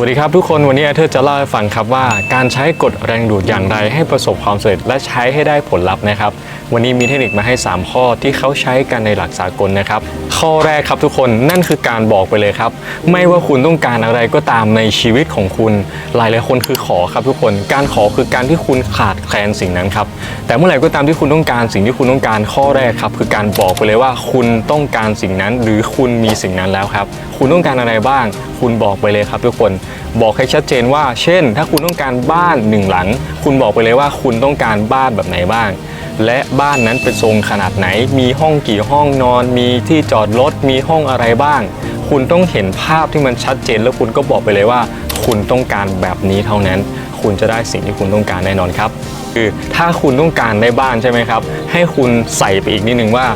วัสดีครับทุกคนวันนี้เธอจะเล่าให้ฟังครับว่าการใช้กฎแรงดูดอย่างไรให้ประสบความสำเร็จและใช้ให้ได้ผลลัพธ์นะครับ วันนี้มีเทคนิคมาให้ 3 ข้อที่เขาใช้กันในหลักสากลนะครับ ข้อแรกครับทุกคนนั่นคือการบอกไปเลยครับ ไม่ว่าคุณต้องการอะไรก็ตามในชีวิตของคุณ หลายหลายคนคือขอครับทุกคน การขอคือการที่คุณขาดแคลนสิ่งนั้นครับแต่เมื่อไหร่ก็ตามที่คุณต้องการสิ่งที่คุณต้องการข้อแรกครับคือการบอกไปเลยว่าคุณต้องการสิ่งนั้น หรือคุณมีสิ่งนั้นแล้วครับ คุณต้องการอะไรบ้าง คุณบอกไปเลยครับทุกคนบอกให้ชัดเจนว่า เช่น ถ้าคุณต้องการบ้านหนึ่งหลัง คุณบอกไปเลยว่าคุณต้องการบ้านแบบไหนบ้าง และบ้านนั้นเป็นทรงขนาดไหน มีห้องกี่ห้องนอน มีที่จอดรถ มีห้องอะไรบ้าง คุณต้องเห็นภาพที่มันชัดเจน แล้วคุณก็บอกไปเลยว่า คุณต้องการแบบนี้เท่านั้น คุณจะได้สิ่งที่คุณต้องการแน่นอนครับ คือ ถ้าคุณต้องการได้บ้านใช่ไหมครับ ให้คุณใส่ไปอีกนิดนึงว่า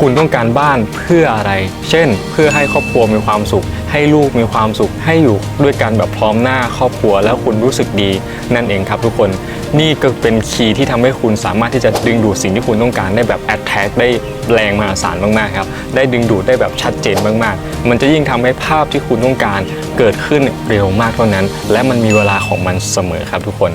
คุณต้องการบ้านเพื่ออะไร เช่น เพื่อให้ครอบครัวมีความสุข ให้ลูกมีความสุข ให้อยู่ด้วยกันแบบพร้อมหน้าครอบครัวแล้วคุณรู้สึกดีนั่นเองครับทุกคนนี่ก็เป็นคีย์ที่ทำให้คุณสามารถที่จะดึงดูดสิ่งที่คุณต้องการได้แบบ attack ได้แรงมหาศาลมากๆครับได้ดึงดูดได้แบบชัดเจนมากๆ มันจะยิ่งทำให้ภาพที่คุณต้องการเกิดขึ้นเร็วมากเท่านั้น และมันมีเวลาของมันเสมอครับทุกคน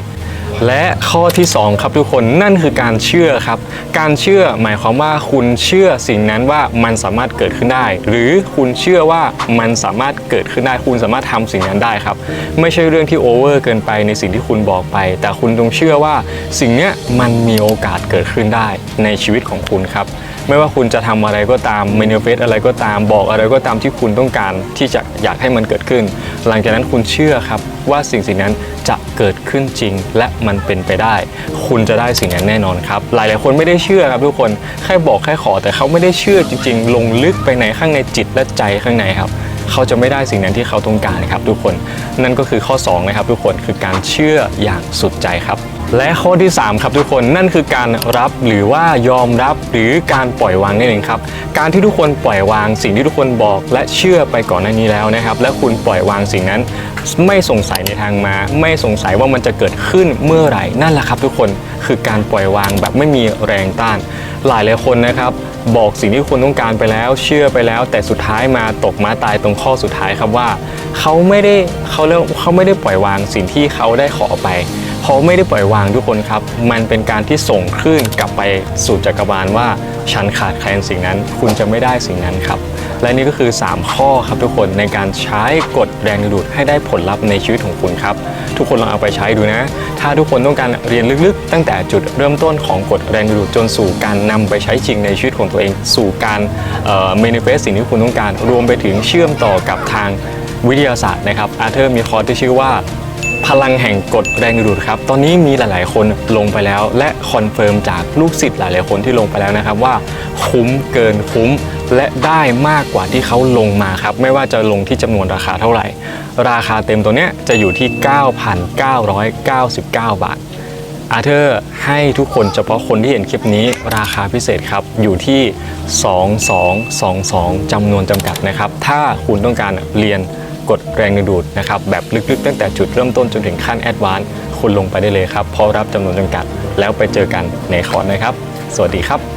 และข้อที่ 2 ครับทุกคนนั่นคือการเชื่อครับ การเชื่อหมายความว่าคุณเชื่อสิ่งนั้นว่ามันสามารถเกิดขึ้นได้ หรือคุณเชื่อว่ามันสามารถเกิดขึ้นได้คุณสามารถทำสิ่งนั้นได้ครับ ไม่ใช่เรื่องที่โอเวอร์เกินไปในสิ่งที่คุณบอกไป แต่คุณต้องเชื่อว่าสิ่งนี้มันมีโอกาสเกิดขึ้นได้ในชีวิตของคุณครับไม่ว่าคุณจะทำอะไรก็ตามเมนิเฟสอะไรก็ตามบอกอะไรก็ตามที่คุณต้องการที่จะอยากให้มันเกิดขึ้น หลังจากนั้นคุณเชื่อครับว่าสิ่งสิ่งนั้น จะเกิดขึ้นจริง และมันเป็นไปได้ คุณจะได้สิ่งนั้นแน่นอนครับหลายหลายๆคนไม่ได้เชื่อครับทุกคนแค่บอกแค่ขอแต่เขาไม่ได้เชื่อจริง ๆ ลงลึกไปในข้างในจิตและใจข้างในครับเขาจะไม่ได้สิ่งนั้นที่เขาต้องการครับทุกคนนั่นก็คือข้อ2นะครับทุกคนคือการเชื่ออย่างสุดใจครับ และข้อที่ 3 ครับทุกคนนั่นคือการรับหรือว่ายอมรับหรือการปล่อยวางนั่นเองครับการที่ทุกคนปล่อยวางสิ่งที่ทุกคนบอกและเชื่อไปก่อนหน้านี้แล้วนะครับ และคุณปล่อยวางสิ่งนั้น ไม่สงสัยในทางมา ไม่สงสัยว่ามันจะเกิดขึ้นเมื่อไหร่นั่นแหละครับ ทุกคนคือการปล่อยวางแบบไม่มีแรงต้าน หลายหลายคนนะครับ บอกสิ่งที่คุณต้องการไปแล้ว เชื่อไปแล้ว แต่สุดท้ายมาตกมาตายตรงข้อสุดท้ายครับว่า เขาไม่ได้เขาเรียกเขาไม่ได้ปล่อยวางสิ่งที่เขาได้ขอไปเพราะไม่ได้ปล่อยวางทุกคนครับ มันเป็นการที่ส่งคลื่นกลับไปสู่จักรวาลว่า ฉันขาดแคลนสิ่งนั้น คุณจะไม่ได้สิ่งนั้นครับ และนี่ก็คือ 3 ข้อครับทุกคนในการใช้กฎแรงดึงดูดให้ได้ผลลัพธ์ในชีวิตของคุณครับ ทุกคนลองเอาไปใช้ดูนะ ถ้าทุกคนต้องการเรียนลึกๆ ตั้งแต่จุดเริ่มต้นของกฎแรงดึงดูดจนสู่การนำไปใช้จริงในชีวิตของตัวเอง สู่การเอ่อ manifest สิ่งที่คุณต้องการ รวมไปถึงเชื่อมต่อกับทางวิทยาศาสตร์นะครับอาร์เธอร์มีคอร์สที่ชื่อว่าพลังแห่งกฎแรงดึงดูดครับ ตอนนี้มีหลาย ๆ คนลงไปแล้ว และคอนเฟิร์มจากลูกศิษย์หลาย ๆ คนที่ลงไปแล้วนะครับว่า คุ้มเกินคุ้ม และได้มากกว่าที่เขาลงมาครับ ไม่ว่าจะลงที่จำนวนราคาเท่าไหร่ ราคาเต็มตัวเนี้ยจะอยู่ที่ 9,999 บาทอาเธอร์ให้ทุกคนเฉพาะคนที่เห็นคลิปนี้ราคาพิเศษครับ อยู่ที่ 2222 จำนวนจำกัดนะครับ ถ้าคุณต้องการเรียนกฎแรงดึงดูดนะครับ แบบลึกๆ ตั้งแต่จุดเริ่มต้นจนถึงขั้นแอดวานซ์คุณลงไปได้เลยครับ เพราะรับจำนวนจำกัด แล้วไปเจอกันในคอร์สนะครับ สวัสดีครับ